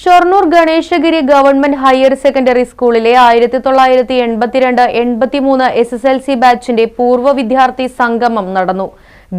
Shoranur Ganeshagiri government higher secondary സ്കൂളിലെ ആയിരത്തി തൊള്ളായിരത്തി എൺപത്തിരണ്ട് എൺപത്തിമൂന്ന് എസ് എസ് എൽ സി ബാച്ചിന്റെ പൂർവ വിദ്യാർത്ഥി സംഗമം നടന്നു.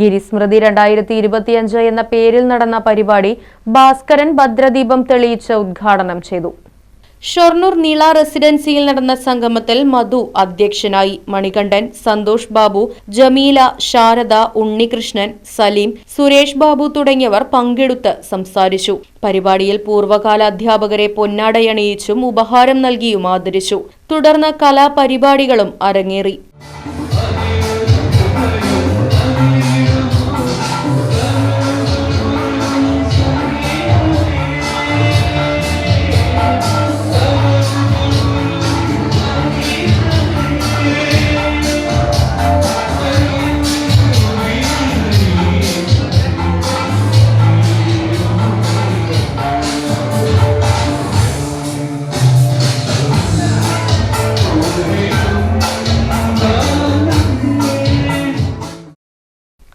ഗിരിസ്മൃതി രണ്ടായിരത്തി ഇരുപത്തിയഞ്ച് എന്ന പേരിൽ നടന്ന പരിപാടി ഭാസ്കരൻ ഭദ്രദീപം തെളിയിച്ച് ഉദ്ഘാടനം ചെയ്തു. ഷൊർണൂർ നീള റെസിഡൻസിയിൽ നടന്ന സംഗമത്തിൽ മധു അധ്യക്ഷനായി. മണികണ്ഠൻ സന്തോഷ് ബാബു ജമീല ശാരദ ഉണ്ണികൃഷ്ണൻ സലീം സുരേഷ് ബാബു തുടങ്ങിയവർ പങ്കെടുത്ത് സംസാരിച്ചു. പരിപാടിയിൽ പൂർവകാല അധ്യാപകരെ പൊന്നാടയണിയിച്ചും ഉപഹാരം നൽകിയും ആദരിച്ചു. തുടർന്ന് കലാപരിപാടികളും അരങ്ങേറി.